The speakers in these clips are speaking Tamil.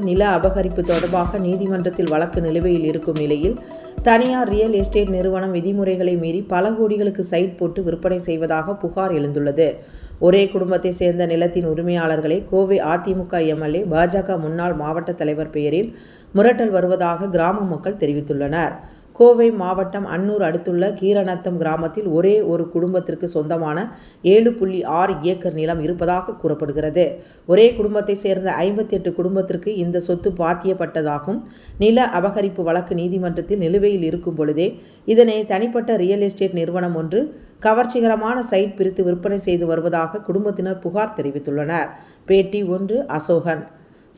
நில அபகரிப்பு தொடர்பாக நீதிமன்றத்தில் வழக்கு நிலுவையில் இருக்கும் நிலையில் தனியார் ரியல் எஸ்டேட் நிறுவனம் விதிமுறைகளை மீறி பல கோடிகளுக்கு சைட் போட்டு விற்பனை செய்வதாக புகார் எழுந்துள்ளது. ஒரே குடும்பத்தை சேர்ந்த நிலத்தின் உரிமையாளர்களை கோவை அதிமுக எம்எல்ஏ பாஜக முன்னாள் மாவட்ட தலைவர் பெயரில் மிரட்டல் வருவதாக கிராம மக்கள் தெரிவித்துள்ளனர். கோவை மாவட்டம் அன்னூர் அடுத்துள்ள கீரநத்தம் கிராமத்தில் ஒரே ஒரு குடும்பத்திற்கு சொந்தமான ஏழு புள்ளி ஆறு ஏக்கர் நிலம் இருப்பதாக கூறப்படுகிறது. ஒரே குடும்பத்தை சேர்ந்த ஐம்பத்தி எட்டு குடும்பத்திற்கு இந்த சொத்து பாத்தியப்பட்டதாகும். நில அபகரிப்பு வழக்கு நீதிமன்றத்தில் நிலுவையில் இருக்கும் பொழுதே இதனை தனிப்பட்ட ரியல் எஸ்டேட் நிறுவனம் ஒன்று கவர்ச்சிகரமான சைட் பிரித்து விற்பனை செய்து வருவதாக குடும்பத்தினர் புகார் தெரிவித்துள்ளனர். பேட்டி ஒன்று அசோகன்.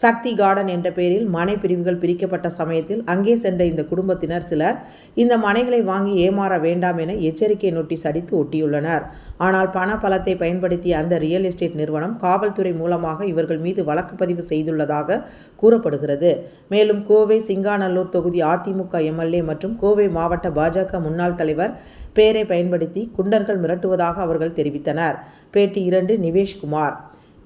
சக்தி கார்டன் என்ற பெயரில் மனை பிரிவுகள் பிரிக்கப்பட்ட சமயத்தில் அங்கே சென்ற இந்த குடும்பத்தினர் சிலர் இந்த மனைகளை வாங்கி ஏமாற வேண்டாம் என எச்சரிக்கை நோட்டீஸ் அடித்து ஒட்டியுள்ளனர். ஆனால் பண பலத்தை பயன்படுத்திய அந்த ரியல் எஸ்டேட் நிறுவனம் காவல்துறை மூலமாக இவர்கள் மீது வழக்கு பதிவு செய்துள்ளதாக கூறப்படுகிறது. மேலும் கோவை சிங்காநல்லூர் தொகுதி அதிமுக எம்எல்ஏ மற்றும் கோவை மாவட்ட பாஜக முன்னாள் தலைவர் பெயரை பயன்படுத்தி குண்டர்கள் மிரட்டுவதாக அவர்கள் தெரிவித்தனர். பேட்டி இரண்டு நிவேஷ்குமார்.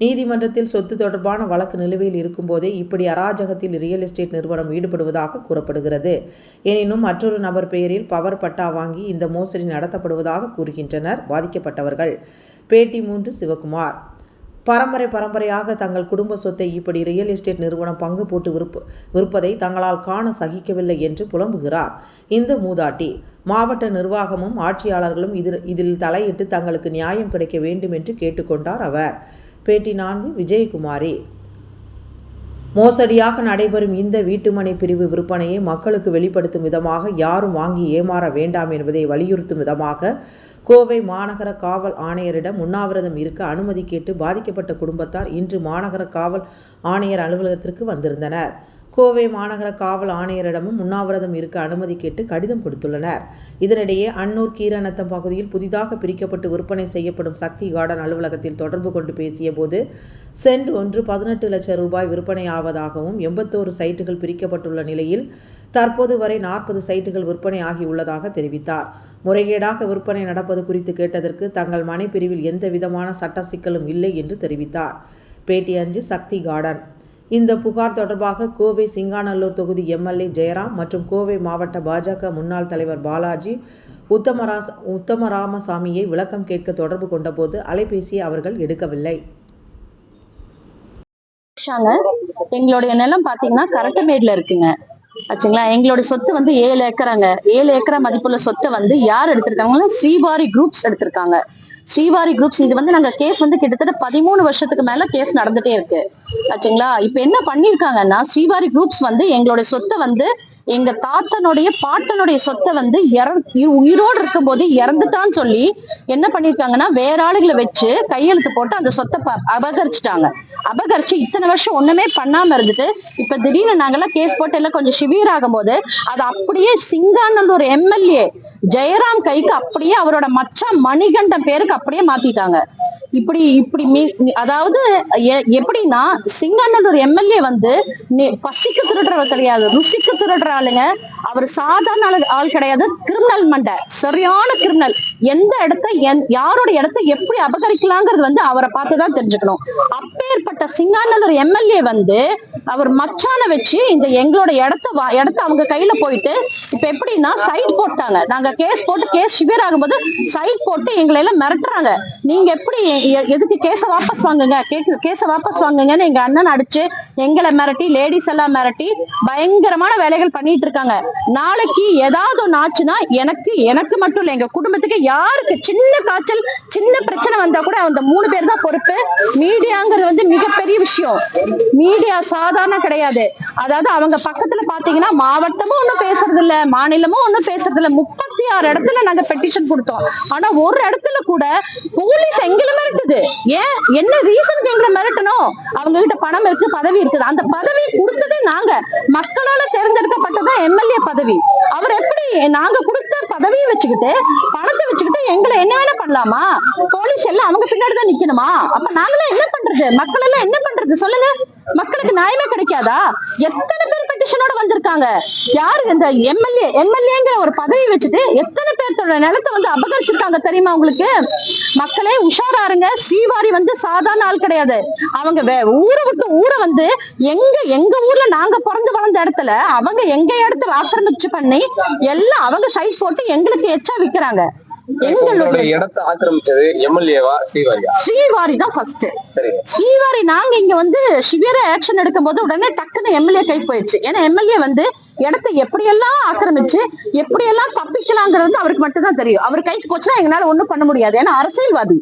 நீதிமன்றத்தில் சொத்து தொடர்பான வழக்கு நிலுவையில் இருக்கும்போதே இப்படி அராஜகத்தில் ரியல் எஸ்டேட் நிறுவனம் ஈடுபடுவதாக கூறப்படுகிறது. எனினும் மற்றொரு நபர் பெயரில் பவர் பட்டா வாங்கி இந்த மோசடி நடத்தப்படுவதாக கூறுகின்றனர் பாதிக்கப்பட்டவர்கள். பேட்டி மூன்று சிவகுமார். பரம்பரை பரம்பரையாக தங்கள் குடும்ப சொத்தை இப்படி ரியல் எஸ்டேட் நிறுவனம் பங்கு போட்டு விருப்ப விற்பதை தங்களால் காண சகிக்கவில்லை என்று புலம்புகிறார். இந்த மூதாட்டி மாவட்ட நிர்வாகமும் ஆட்சியாளர்களும் இதில் இதில் தலையிட்டு தங்களுக்கு நியாயம் கிடைக்க வேண்டும் என்று கேட்டுக்கொண்டார் அவர். பேட்டி நான்கு விஜயகுமாரி. மோசடியாக நடைபெறும் இந்த வீட்டுமனை பிரிவு விற்பனையை மக்களுக்கு வெளிப்படுத்தும் விதமாக யாரும் வாங்கி ஏமாற வேண்டாம் என்பதை வலியுறுத்தும் விதமாக கோவை மாநகர காவல் ஆணையரிடம் உண்ணாவிரதம் இருக்க அனுமதி கேட்டு பாதிக்கப்பட்ட குடும்பத்தார் இன்று மாநகர காவல் ஆணையர் அலுவலகத்திற்கு வந்திருந்தனர். கோவை மாநகர காவல் ஆணையரிடமும் உண்ணாவிரதம் இருக்க அனுமதி கேட்டு கடிதம் கொடுத்துள்ளனர். இதனிடையே அன்னூர் கீரநத்தம் பகுதியில் புதிதாக பிரிக்கப்பட்டு விற்பனை செய்யப்படும் சக்தி கார்டன் அலுவலகத்தில் தொடர்பு கொண்டு பேசிய போது சென்ட் ஒன்று பதினெட்டு லட்சம் ரூபாய் விற்பனை ஆவதாகவும் எண்பத்தோரு சைட்டுகள் பிரிக்கப்பட்டுள்ள நிலையில் தற்போது வரை நாற்பது சைட்டுகள் விற்பனை ஆகியுள்ளதாக தெரிவித்தார். முறைகேடாக விற்பனை நடப்பது குறித்து கேட்டதற்கு தங்கள் மனை பிரிவில் எந்த விதமான சட்ட சிக்கலும் இல்லை என்று தெரிவித்தார். பேட்டி அஞ்சு சக்தி கார்டன். இந்த புகார் தொடர்பாக கோவை சிங்காநல்லூர் தொகுதி எம்எல்ஏ ஜெயராம் மற்றும் கோவை மாவட்ட பாஜக முன்னாள் தலைவர் பாலாஜி உத்தமராஸ் உத்தமராமசாமியை விளக்கம் கேட்க தொடர்பு கொண்டபோது அலைபேசியை அவர்கள் எடுக்கவில்லை. எங்களுடைய நிலம் பாத்தீங்கன்னா கரட்டமேட்ல இருக்குங்க. ஆச்சுங்களா? எங்களுடைய சொத்து வந்து ஏழு ஏக்கராங்க. ஏழு ஏக்கரா மதிப்புள்ள சொத்தை வந்து யார் எடுத்திருக்காங்கன்னா ஸ்ரீபாரி குரூப்ஸ் எடுத்திருக்காங்க. ஸ்ரீவாரி குரூப்ஸ் இது வந்து நாங்க கேஸ் வந்து கிட்டத்தட்ட பதிமூணு வருஷத்துக்கு மேல கேஸ் நடந்துட்டே இருக்கு. ஆச்சுங்களா? இப்ப என்ன பண்ணிருக்காங்கன்னா ஸ்ரீவாரி குரூப்ஸ் வந்து எங்களுடைய சொத்தை வந்து எங்க தாத்தனுடைய பாட்டனுடைய சொத்தை வந்து இற- இருக்கும் உயிரோடு இருக்கும்போது இறந்துட்டான்னு சொல்லி என்ன பண்ணிருக்காங்கன்னா வேற ஆளுகளை வச்சு கையெழுத்து போட்டு அந்த சொத்தை ப- அபகரிச்சுட்டாங்க. அபகரிச்சு இத்தனை வருஷம் ஒண்ணுமே பண்ணாம இருந்துட்டு இப்ப திடீர்னு நாங்கெல்லாம் கேஸ் போட்டு எல்லாம் கொஞ்சம் சிவியர் ஆகும்போது அது அப்படியே சிங்காநல்லூர் எம்எல்ஏ ஜெயராம் கைக்கு அப்படியே அவரோட மச்சான் மணிகண்டன் பேருக்கு அப்படியே மாத்திட்டாங்க. இப்படி இப்படி மீ- அதாவது எ- எப்படின்னா சிங்கநல்லூர் எம்எல்ஏ வந்து பசிக்கு திருடுறவர் கிடையாது ருசிக்கு திருடுற ஆளுங்க. அவர் சாதாரண ஆளு- ஆள் கிடையாது கிரிமினல் மண்டை சரியான கிரிமினல் எந்த இடத்த யாரோட இடத்த எப்படி அபகரிக்கலாங்கிறது வந்து அவரை பார்த்து தான் தெரிஞ்சுக்கணும். அப்பேற்பட்ட சிங்காநல்லூர் எம்எல்ஏ வந்து அவர் மச்சான வச்சு இந்த எங்களோட இடத்த வா- இடத்த அவங்க கையில போயிட்டு இப்ப எப்படின்னா சைட் போட்டாங்க. நாங்க கேஸ் போட்டு கேஸ் சிவியர் ஆகும்போது சைட் போட்டு எங்களை எல்லாம் மிரட்டுறாங்க. நீங்க எப்படி எ- எதுக்கு கேஸ வாபஸ் வாங்குங்க? கேஸ வாபஸ் வாங்குங்கன்னு எங்க அண்ணன் அடிச்சு எங்களை மிரட்டி லேடிஸ் எல்லாம் மிரட்டி பயங்கரமான வேலைகள் பண்ணிட்டு இருக்காங்க. நாளைக்கு ஏதாவது ஒன்று ஆச்சுன்னா எனக்கு எனக்கு மட்டும் இல்லை எங்க குடும்பத்துக்கு யாருக்கு சின்ன காய்ச்சல் சின்ன பிரச்சனை வந்தா கூட அந்த மூணு பேர் தான் பொறுப்பு. மீடியாங்கிறது வந்து மிகப்பெரிய விஷயம். மீடியா சாதாரண கிடையாது. அதாவது அவங்க பக்கத்துல பாத்தீங்கன்னா மாவட்டமும் ஒன்றும் பேசுறது இல்ல மாநிலமும் ஒண்ணும் பேசுறது இல்ல முப்பத்தி ஆறு இடத்துல நாங்க பெட்டிஷன் கொடுத்தோம். ஆனா ஒரு இடத்துல கூட போலீஸ் எங்களை மிரட்டுது. ஏன்? என்ன ரீசனுக்கு எங்களை மிரட்டணும்? அவங்க கிட்ட பணம் இருக்கு பதவி இருக்குது. அந்த பதவி கொடுத்ததே நாங்க. மக்களால தேர்ந்தெடுக்கப்பட்டதான் எம்எல்ஏ பதவி. அவர் எப்படி நாங்க கொடுத்த பதவியை வச்சுக்கிட்டு பணத்தை வச்சுக்கிட்டு எங்களை என்ன வேணா பண்ணலாமா? போலீஸ் எல்லாம் அவங்க பின்னாடி தான் நிக்கணுமா? அப்ப நாங்களாம் என்ன பண்றது பண்றது? மக்கள் எல்லாம் என்ன பண்றது? சொல்லுங்க. மக்களுக்கு நியாயமே கிடைக்காதா? எத்தனை பேர் பெட்டிஷனோட வந்திருக்காங்க. யாரு இந்த எம்எல்ஏ எம்எல்ஏங்கிற ஒரு பதவி வச்சுட்டு எத்தனை பேர்த்தோட நிலத்தை வந்து அபகரிச்சிருக்காங்க தெரியுமா உங்களுக்கு? மக்களே உஷாராருங்க. ஸ்ரீவாரி வந்து சாதாரண ஆள் கிடையாது. அவங்க வே- ஊரை விட்டு ஊரை வந்து எங்க எங்க ஊர்ல நாங்க பிறந்து வளர்ந்த இடத்துல அவங்க எங்க இடத்த ஆக்கிரமிச்சு பண்ணி எல்லாம் அவங்க சைட் போட்டு எங்களுக்கு எச்சா விக்கிறாங்க. எங்களுடைய இடத்தை ஆக்கிரமிச்சது எம்எல்ஏவா ஸ்ரீவாரியா? ஸ்ரீவாரி தான் ஃபர்ஸ்ட் சரி. ஸ்ரீவாரி நாங்க இங்க வந்து சிவியர ஆக்ஷன் எடுக்கும் போது உடனே டக்குன்னு எம்எல்ஏ கைக்கு போயிடுச்சு. ஏன்னா எம்எல்ஏ வந்து இடத்தை எப்படியெல்லாம் ஆக்கிரமிச்சு எப்படியெல்லாம் தப்பிக்கலாங்கிறது அவருக்கு மட்டும்தான் தெரியும். அவர் கைக்கு போச்சுன்னா எங்களால ஒண்ணும் பண்ண முடியாது. ஏன்னா அரசியல்வாதி.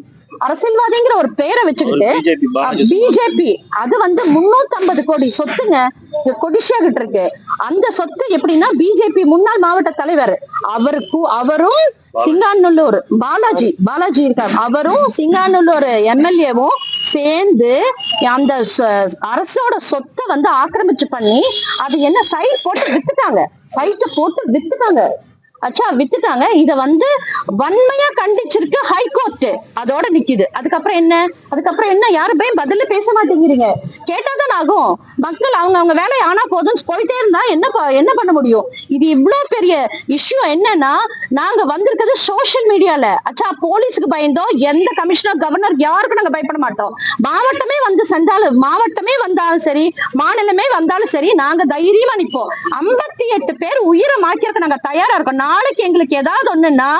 அரசியல்வாதிங்கிற ஒரு பேரை வச்சுக்கிட்டு பிஜேபி அது வந்து 350 கோடி சொத்துங்க. கொடிஷியாகிட்டு இருக்கு அந்த சொத்து எப்படின்னா பிஜேபி முன்னாள் மாவட்ட தலைவர். அவருக்கு அவரும் சிங்காநல்லூர். பாலாஜி பாலாஜி இருக்கார். அவரும் சிங்காநல்லூர் எம்எல்ஏவும் சேர்ந்து அந்த ச- அரசோட சொத்தை வந்து ஆக்கிரமிச்சு பண்ணி அது என்ன சைட் போட்டு வித்துட்டாங்க. சைட்டை போட்டு வித்துட்டாங்க. அச்சா வித்துட்டாங்க. இத வந்து வன்மையா கண்டிச்சிருக்கு ஹைகோர்ட் அதோட நிக்குது. அதுக்கப்புறம் என்ன? அதுக்கப்புறம் என்ன? யாரும் போய் பதில பேச மாட்டேங்கிறீங்க. கேட்டாதான் ஆகும். மக்கள் அவங்க அவங்க வேலையை ஆனா போதும் போயிட்டே இருந்தா என்ன என்ன பண்ண முடியும்? இது இவ்ளோ பெரிய இஷ்யூ என்னன்னா நாங்க வந்திருக்கிறது சோசியல் மீடியால அச்சா போலீஸுக்கு பயந்தோம் எந்த கமிஷனர் கவர்னர் யாருக்கும் நாங்க பயப்பட மாட்டோம். மாவட்டமே வந்து சென்றாலும் மாவட்டமே வந்தாலும் சரி மாநிலமே வந்தாலும் சரி நாங்க தைரியமா நிற்போம். ஐம்பத்தி எட்டு பேர் உயிரை மாக்கிறதுக்கு நாங்க தயாரா இருக்கோம். நாளைக்கு எங்களுக்கு ஏதாவது ஒண்ணுன்னா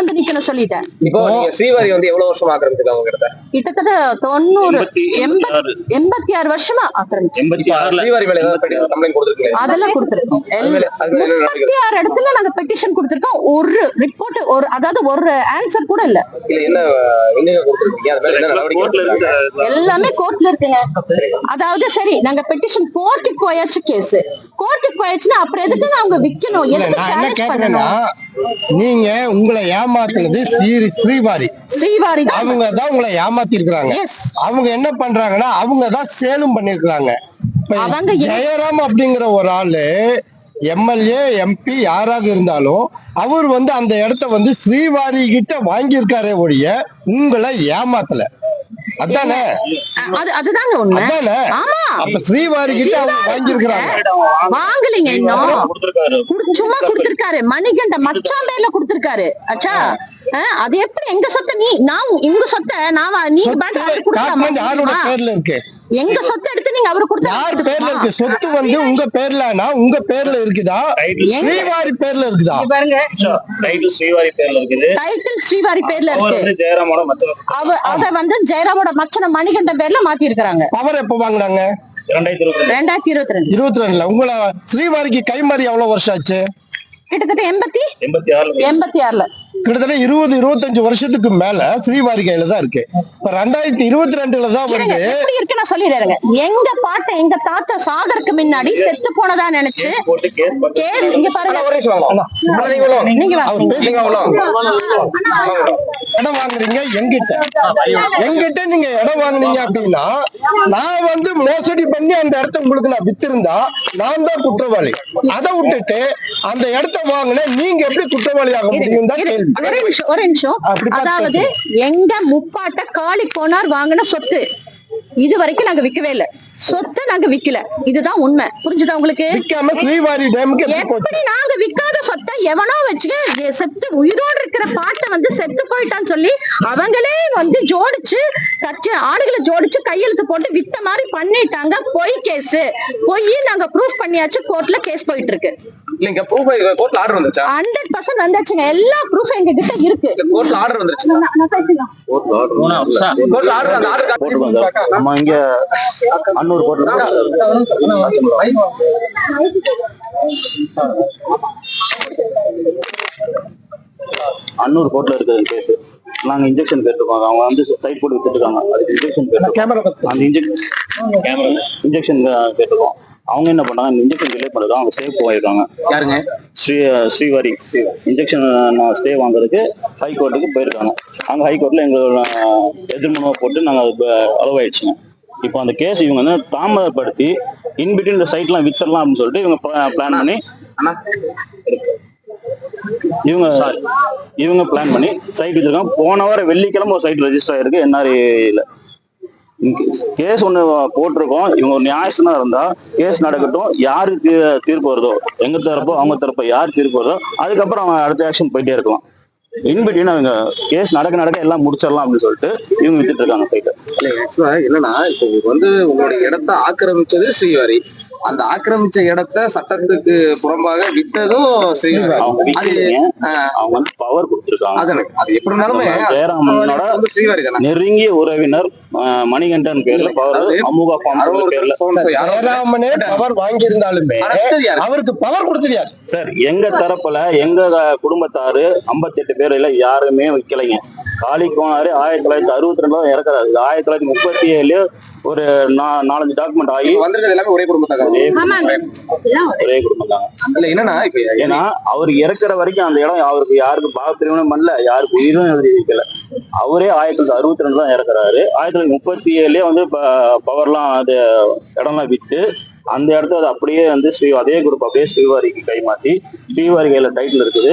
வந்து நிக்கணும் சொல்லிட்டேன். இப்போ நீங்க ஸ்ரீவாரி வந்து எவ்வளவு வருஷம் ஆக்கிரமிச்சிருக்காங்க கிட்டத்தட்ட தொண்ணூறு எண்பத்தி எண்பத்தி ஆறு வருஷமா ஆக்கிரமிச்சு. ஸ்ரீவாரி மேல ஏதாவது அதெல்லாம் கொடுத்திருக்கோம். முப்பத்தி ஆறு இடத்துல நாங்க பெட்டிஷன் கொடுத்திருக்கோம். ஒரு ரிப்போர்ட் ஒரு அதாவது ஒரு ஆன்சர் கூட இல்ல. எல்லாமே கோர்ட்ல இருக்குங்க. அதாவது சரி நாங்க பெட்டிஷன் கோர்ட்டுக்கு போயாச்சு கேஸ் கோர்ட்டுக்கு போயாச்சுன்னா அப்புறம் எதுக்கு அவங்க விக்கணும்? எதுக்கு கேக்குறேன்னா பண்ணணும்? நீங்க உங்களை ஏமாத்துனது ஸ்ரீ ஸ்ரீவாரி. ஸ்ரீவாரி அவங்க தான் உங்களை ஏமாத்தி இருக்காங்க அவங்க என்ன பண்றாங்கன்னா அவங்க தான் சேலும் பண்ணிருக்காங்க ஜெயராம் அப்படிங்கிற ஒரு ஆளு எம்எல்ஏ எம்பி யாராக இருந்தாலும் அவர் வந்து அந்த இடத்த வந்து ஸ்ரீவாரி கிட்ட வாங்கியிருக்காரே ஒழிய உங்களை ஏமாத்தல. அதானே? அது அதுதாங்க உண்மை. ஆமா. அப்ப ஸ்ரீவாரி கிட்ட அவங்க வாங்கியிருக்கிறாங்க. வாங்கலைங்க இன்னும். சும்மா கொடுத்திருக்காரு. மணிகண்ட மச்சான் பேர்ல கொடுத்திருக்காரு. அச்சா. அது எப்படி எங்க சொத்தை நீ? நான் உங்க சொத்தை நான் நீங்க டாக்குமெண்ட் யாரோட பேர்ல இருக்கு. எங்க சொத்தை எடுத்து நீங்க அவருக்கு கொடுத்தா யார் பேர்ல இருக்கு? சொத்து வந்து உங்க பேர்லனா உங்க பேர்ல இருக்குதா? ஸ்ரீவாரி பேர்ல இருக்குதா? இங்க பாருங்க. டைட்டில் ஸ்ரீவாரி பேர்ல இருக்குது. டைட்டில் ஸ்ரீவாரி பேர்ல அவர் இருக்கு. வந்து ஜெயராமோட மற்ற அவ அத வந்து ஜெயராமோட மச்சன மணிகண்ட பேர்ல மாத்தி இருக்காங்க பவர் எப்ப வாங்குனாங்க? ரெண்டாயிரத்தி இருபத்தி ரெண்டு. இருபத்தி ரெண்டுல. உங்களை ஸ்ரீவாரிக்கு கைமாறி எவ்வளவு வருஷம் ஆச்சு? கிட்டத்தட்ட எண்பத்தி? எண்பத்தி ஆறுல எண்பத்தி ஆறுல. கிட்டத்தட்ட இருபது இருபத்தஞ்சு வருஷத்துக்கு மேல ஸ்ரீவாரி கையில தான் இருக்கு. இப்ப ரெண்டாயிரத்தி இருபத்தி ரெண்டுல தான் இருங்க, நான் சொல்லிடுறேங்க எங்க பாட்டை எங்க தாத்தா சாகருக்கு முன்னாடி செத்து போனதா நினைச்சு கேஸ் இங்க பாருங்க. நீங்க. இடம் வாங்குறீங்க எங்கிட்ட. எங்கிட்ட நீங்க இடம் வாங்குனீங்க அப்படின்னா நான் வந்து மோசடி பண்ணி அந்த இடத்த உங்களுக்கு நான் வித்திருந்தா நான் தான் குற்றவாளி. அதை விட்டுட்டு அந்த இடத்த வாங்கின நீங்க எப்படி குற்றவாளி ஆக முடியும் தான் ஒரே நிமிஷம் அதாவது எங்க முப்பாட்ட காளி கோனார் வாங்கின சொத்து. இது வரைக்கும் நாங்க விக்கவே இல்ல. சொத்தை நாங்க விக்கல. இதுதான் உண்மை. புரிஞ்சுதா உங்களுக்கு? எப்படி நாங்க விக்காத சொத்தை எவனோ வச்சு செத்து உயிரோடு இருக்கிற பாட்டை வந்து செத்து போயிட்டான்னு சொல்லி அவங்களே வந்து ஜோடிச்சு கட்சி ஆளுகளை ஜோடிச்சு கையெழுத்து போட்டு வித்த மாதிரி பண்ணிட்டாங்க பொய் கேஸ் பொய் நாங்க ப்ரூஃப் பண்ணியாச்சு கோர்ட்ல கேஸ் போயிட்டு இருக்கு இல்லைங்க ப்ரூஃப் கோர்ட்ல ஆர்டர் ஹண்ட்ரட் பர்சன்ட் வந்தாச்சுங்க. எல்லா ப்ரூஃப் எங்க கிட்ட இருக்கு. கோர்ட்ல ஆர்டர் வந்துருச்சு. நான் நான் பேசலாம் கோர்ட்ல ஆர்டர் அந்த ஆர்டர் நம்ம இங்க அன்னூர் கோர்ட்ல அன்னூர் கோர்ட்ல இருக்குது கேஸ் நாங்க இன்ஜெக்ஷன் கேட்டிருக்கோம். அவங்க வந்து சைட் போட்டு வித்துட்டு இருக்காங்க அதுக்கு இன்ஜெக்ஷன் கேட்டிருக்கோம். அந்த இன்ஜெக்ஷன் இன்ஜெக்ஷன் கேட்டிருக்கோம். அவங்க என்ன பண்ணாங்க இன்ஜெக்ஷன் டிலே பண்ணுறது அவங்க சேவ் போயிருக்காங்க யாருங்க? ஸ்ரீ ஸ்ரீவாரி. இன்ஜெக்ஷன் ஸ்டே வாங்குறதுக்கு ஹைகோர்ட்டுக்கு போயிருக்காங்க. அங்கே ஹைகோர்ட்டில் எங்களோட எதிர்மனவை போட்டு நாங்கள் அளவாயிடுச்சுங்க இப்போ அந்த கேஸ் இவங்க வந்து தாமதப்படுத்தி இன்பிட்வீன் இந்த சைட்லாம் வித்தரலாம் அப்படின்னு சொல்லிட்டு இவங்க பிளான் பண்ணி இவங்க இவங்க இவங்க பிளான் பண்ணி சைட் வச்சிருக்காங்க போன வாரம் வெள்ளிக்கிழமை ஒரு சைட் ரெஜிஸ்டர் ஆயிருக்கு. என்ஆர்ஏல கேஸ் ஒன்று போட்டிருக்கோம். இவங்க ஒரு நியாயசனா இருந்தா கேஸ் நடக்கட்டும். யாருக்கு தீர்ப்பு வருதோ எங்க தரப்போ அவங்க தரப்போ யார் தீர்ப்பு வருதோ அதுக்கப்புறம் அவங்க அடுத்த ஆக்ஷன் போயிட்டே இருக்கலாம். இன்பிட்வீன் அவங்க கேஸ் நடக்க நடக்க எல்லாம் முடிச்சிடலாம் அப்படின்னு சொல்லிட்டு இவங்க வித்துட்டு இருக்காங்க போயிட்டு இல்ல ஆக்சுவலா என்னன்னா இப்போ உங்களுக்கு வந்து உங்களுடைய இடத்த ஆக்கிரமிச்சது ஸ்ரீவாரி அந்த ஆக்கிரமிச்ச இடத்த சட்டத்துக்கு புறம்பாக ஸ்ரீவாரி அவங்க வந்து பவர் கொடுத்துருக்காங்க. அது எப்படி இருந்தாலுமே ஜெயராமனோட நெருங்கிய உறவினர் மணிகண்டன் பேர்ல பவர் பேர்ல. ஜெயராமனே பவர் வாங்கியிருந்தாலுமே அவருக்கு பவர் கொடுத்தது யாரு? சார் எங்க தரப்புல எங்க குடும்பத்தாரு 58 பேர் இல்ல யாருமே வைக்கலைங்க. காளி கோனாரு ஆயிரத்தி தொள்ளாயிரத்தி அறுபத்தி ரெண்டுல இறக்குறாரு. இது ஆயிரத்தி தொள்ளாயிரத்தி முப்பத்தி ஏழு ஒரு நா- நாலஞ்சு டாக்குமெண்ட் ஆகி வந்திருக்கிறது எல்லாமே ஒரே குடும்பத்தாங்க ஒரே குடும்பம். தாங்க இல்ல என்னன்னா இப்ப ஏன்னா அவர் இறக்குற வரைக்கும் அந்த இடம் அவருக்கு யாருக்கு பாவப்பிரிவினும் பண்ணல. யாருக்கு உயிரும் எழுதி வைக்கல அவரே ஆயிரத்தி தொள்ளாயிரத்தி அறுபத்தி ரெண்டு தான் இறக்குறாரு. ஆயிரத்தி தொள்ளாயிரத்தி முப்பத்தி ஏழுலயே வந்து பவர்லாம் அது இடம்லாம் வித்து அந்த இடத்த அது அப்படியே வந்து ஸ்ரீ அதே குரூப் அப்படியே ஸ்ரீவாரிக்கு கை மாத்தி ஸ்ரீவாரி கையில டைட்டில் இருக்குது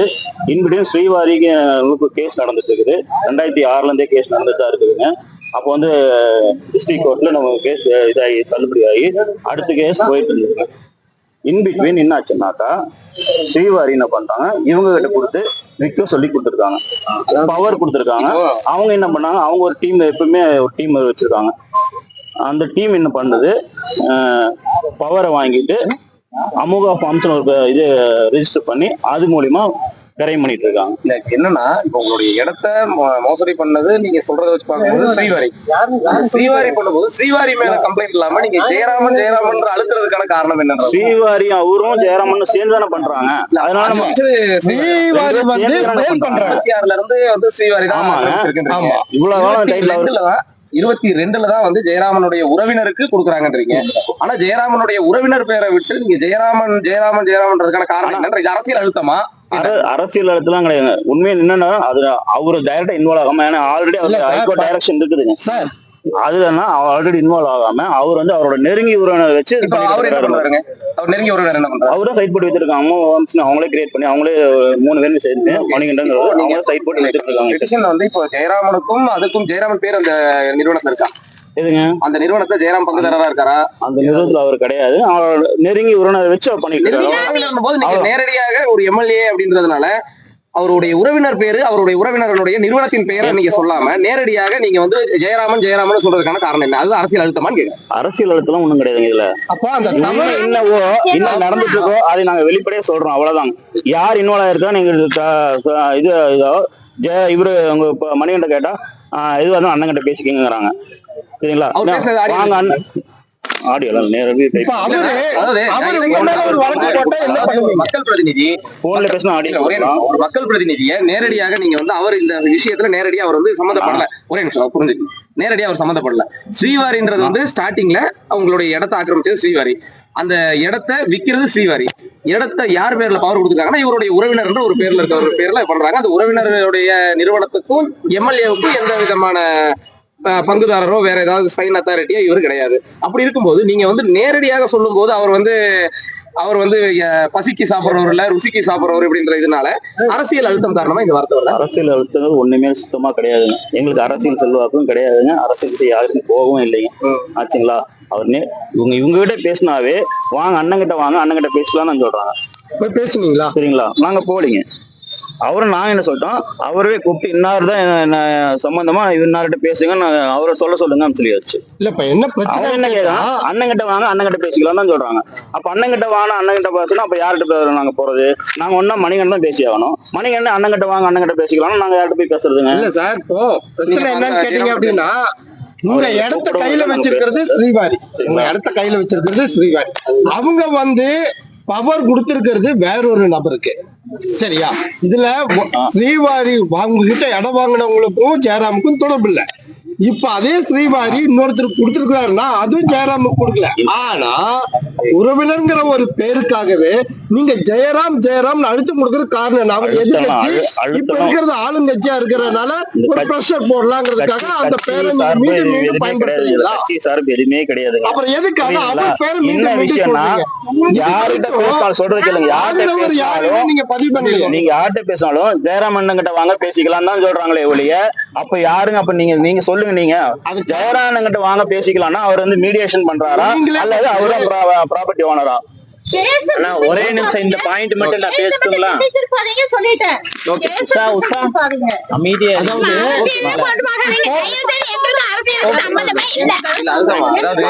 இன்பிடியும் ஸ்ரீவாரிக்கு உங்களுக்கு கேஸ் நடந்துட்டு இருக்குது. ரெண்டாயிரத்தி ஆறுல இருந்தே கேஸ் நடந்துட்டு தான் இருக்குதுங்க அப்போ வந்து டிஸ்ட்ரிக்ட் கோர்ட்ல நம்ம கேஸ் இதாகி தள்ளுபடி ஆகி அடுத்த கேஸ் போயிட்டு இருந்துருங்க இன்பிட்வீன் என்ன ஆச்சுன்னாக்கா ஸ்ரீவாரி என்ன பண்றாங்க இவங்க கிட்ட கொடுத்து விற்க சொல்லி கொடுத்துருக்காங்க. பவர் கொடுத்துருக்காங்க. அவங்க என்ன பண்ணாங்க அவங்க ஒரு டீம் எப்பவுமே ஒரு டீம் வச்சிருக்காங்க. அந்த டீம் என்ன பண்ணுது? பவரை வாங்கிட்டு அமுகா ஃபார்ம்ஸ் ஒரு இது ரெஜிஸ்டர் பண்ணி அது மூலியமா கிரைம் பண்ணிட்டு இருக்காங்க. இல்ல என்னன்னா இப்ப உங்களுடைய இடத்த மோ- மோசடி பண்ணது நீங்க சொல்றத வச்சு பார்க்கும்போது ஸ்ரீவாரி. ஸ்ரீவாரி பண்ணும்போது ஸ்ரீவாரி மேல கம்ப்ளைண்ட் இல்லாம நீங்க ஜெயராமன் ஜெயராமன் அழுத்துறதுக்கான காரணம் என்ன ஸ்ரீவாரி அவரும் ஜெயராமன் சேர்ந்து தானே பண்றாங்க. அதனால நம்ம ஸ்ரீவாரி வந்து பண்றாங்க. இருந்து வந்து ஸ்ரீவாரி தான். ஆமா. இவ்வளவு காலம் டைட்டில் இருபத்தி ரெண்டுல தான் வந்து ஜெயராமனுடைய உறவினருக்கு கொடுக்குறாங்கன்றீங்க. ஆனா ஜெயராமனுடைய உறவினர் பேரை விட்டு நீங்க ஜெயராமன் ஜெயராமன் ஜெயராமன்றதுக்கான காரணம் என்னன்ற இது அரசியல் அழுத்தமா? அர- அரசியல் இடத்துலாம் கிடையாது. உண்மையில் என்னன்னா அது அவரு டைரக்டா இன்வால்வ் ஆகாம ஏன்னா ஆல்ரெடி ஹைகோர்ட் டைரக்ஷன் இருக்குதுங்க. சார் அதுலன்னா ஆல்ரெடி இன்வால்வ் ஆகாம அவர் வந்து அவரோட நெருங்கி உறவினர் வச்சு அவர் என்ன. பண்றாருங்க அவர் நெருங்கிய உறவினர் என்ன பண்றாரு அவரும் சைட் போட்டு வச்சிருக்காங்க. அம்மா அவங்களே கிரியேட் பண்ணி அவங்களே மூணு பேரும் சேர்ந்து மணிகண்டன் அவங்களே சைட் போட்டு பெட்டிஷன்ல வந்து இப்போ ஜெயராமனுக்கும் அதுக்கும் ஜெயராமன் பேர் அந்த நிறுவனத்துல இருக்கா? எதுங்க? அந்த நிறுவனத்துல ஜெயராம் பங்குதாரரா இருக்காரா? அந்த நிறுவனத்துல அவர் கிடையாது. அவர் நெருங்கி உறவினர் வச்சு பண்ணிட்டு போது நீங்க நேரடியாக ஒரு எம்எல்ஏ அப்படின்றதுனால அவருடைய உறவினர் பேரு அவருடைய உறவினருடைய நிறுவனத்தின் பெயரை நீங்க சொல்லாம நேரடியாக நீங்க வந்து ஜெயராமன் ஜெயராமன் சொல்றதுக்கான காரணம் என்ன? அது அரசியல் அழுத்தமான்னு கேக்குறேன். அரசியல் அழுத்தம் ஒண்ணும் கிடையாதுங்க இதுல. அப்போ அந்த தவறு என்னவோ என்ன நடந்துட்டு இருக்கோ அதை நாங்க வெளிப்படையா சொல்றோம் அவ்வளவுதான். யார் இன்வால்வ் ஆயிருக்கா நீங்க இது இது ஜெய- இவரு உங்க இப்ப மணிகண்ட கேட்டா இது வந்து அண்ணன் கிட்ட பேசிக்கங்கிறாங்க. சரிங்களா? வாங்க அண்ணன் ஆடியோ நேரவே ஒரு பண்ணுவீங்க? மக்கள் பிரதிநிதி போன்ல பேசினா ஆடியோ ஒரே மக்கள் பிரதிநிதியை நேரடியாக நீங்க வந்து அவர் இந்த விஷயத்துல நேரடியா அவர் வந்து சம்மந்தப்படல. ஒரே நிமிஷம் புரிஞ்சுக்கு நேரடியா அவர் சம்மந்தப்படல. ஸ்ரீவாரின்றது வந்து ஸ்டார்டிங்ல அவங்களுடைய இடத்த ஆக்கிரமிச்சது ஸ்ரீவாரி. அந்த இடத்த விக்கிறது ஸ்ரீவாரி. இடத்த யார் பேர்ல பவர் கொடுத்துருக்காங்கன்னா இவருடைய உறவினர்ன்ற ஒரு பேர்ல இருக்க ஒரு பேர்ல பண்றாங்க. அந்த உறவினருடைய நிறுவனத்துக்கும் எம்எல்ஏவுக்கும் எந்த விதமான பங்குதாரரோ வேற ஏதாவது சைன் அத்தாரிட்டியோ இவர் கிடையாது. அப்படி இருக்கும்போது நீங்க வந்து நேரடியாக சொல்லும்போது அவர் வந்து அவர் வந்து பசிக்கு சாப்பிடுறவர் இல்ல ருசிக்கு சாப்பிடுறவர் அப்படின்ற இதனால அரசியல் அழுத்தம் காரணமா இந்த வார்த்தை வருதா? அரசியல் அழுத்தங்கள் ஒண்ணுமே சுத்தமா கிடையாதுங்க. எங்களுக்கு அரசியல் செல்வாக்கும் கிடையாதுங்க. அரசியல் யாருக்கும் போகவும் இல்லைங்க. ஆச்சுங்களா? அவர் இவங்க இவங்க கிட்ட பேசினாவே வாங்க அண்ணன் கிட்ட வாங்க அண்ணன் கிட்ட பேசலாம்னு சொல்றாங்க. பேசுனீங்களா? சரிங்களா? நாங்க போலிங்க அவரும் நான் என்ன சொல்லிட்டோம்? அவரே கூப்பிட்டு இன்னார் தான் என்ன சம்பந்தமா இன்னார்கிட்ட பேசுங்க நான் அவரை சொல்ல சொல்லுங்கன்னு சொல்லியாச்சு. இல்ல இப்ப என்ன பிரச்சனை? என்ன கேட்கறான் அண்ணன் கிட்ட வாங்க அண்ணன் கிட்ட பேசிக்கலாம் தான் சொல்றாங்க. அப்ப அண்ணன் கிட்ட வாங்க அண்ணன் கிட்ட பேசணும் அப்ப யார்கிட்ட பே- நாங்க போறது? நாங்க ஒன்னா மணிகண்டன் தான் பேசி ஆகணும். மணிகண்டன் அண்ணன் கிட்ட வாங்க அண்ணன் கிட்ட பேசிக்கலாம் நாங்க யார்கிட்ட போய் பேசுறதுங்க? இல்ல சார் இப்போ பிரச்சனை என்னன்னு கேட்டீங்க அப்படின்னா உங்க இடத்த கையில வச்சிருக்கிறது ஸ்ரீவாரி. உங்க இடத்த கையில வச்சிருக்கிறது ஸ்ரீவாரி. அவங்க வந்து பவர் கொடுத்திருக்கிறது வேறொரு நபருக்கு. சரியா? இதுல ஸ்ரீவாரி உங்ககிட்ட இடம் வாங்கினவங்களுக்கும் ஜெயராமுக்கும் தொடர்பு இல்ல. இப்ப அதே ஸ்ரீவாரி இன்னொருத்தருக்கு கொடுத்திருக்கிறாருன்னா அதுவும் ஜெயராமுக்கு கொடுக்கல. ஆனா உறவினர்ங்கிற ஒரு பேருக்காகவே நீங்க ஜெயராம் ஜெயராம் அழுத்தம் கொடுக்கறது காரணம்? அவர் எதிர்கட்சி இப்ப இருக்கிறது ஆளுங்கட்சியா இருக்கிறதுனால ஒரு ப்ரெஷர் போடலாங்கிறதுக்காக அந்த பேரை மீண்டும் மீண்டும் கிடையாது. பயன்படுத்துறீங்களா? சார்பு எதுவுமே கிடையாதுங்க அப்புறம் எதுக்காக? அவர் பேரை மீண்டும் விஷயம்னா யார்கிட்ட பேசினாலும் சொல்றது கேளுங்க. யார்கிட்ட பேசினாலும் நீங்க பதிவு நீங்க யார்கிட்ட பேசினாலும் ஜெயராம் கிட்ட வாங்க பேசிக்கலாம் தான் சொல்றாங்களே ஒழிய அப்ப யாருங்க? அப்ப நீங்க நீங்க சொல்லுங்க நீங்க. அது ஜெயராம் அண்ணன் கிட்ட வாங்க பேசிக்கலாம்னா அவர் வந்து மீடியேஷன் பண்றாரா? அல்லது அவரும் ப்ராப்பர்ட்டி ஓனரா அண்ணா, ஒரே நிமிஷம் இந்த பாயிண்ட் மட்டும் நான் சொல்லிட்டேன். கேஸ் உஷா உஷா. அமைதியா அதாவது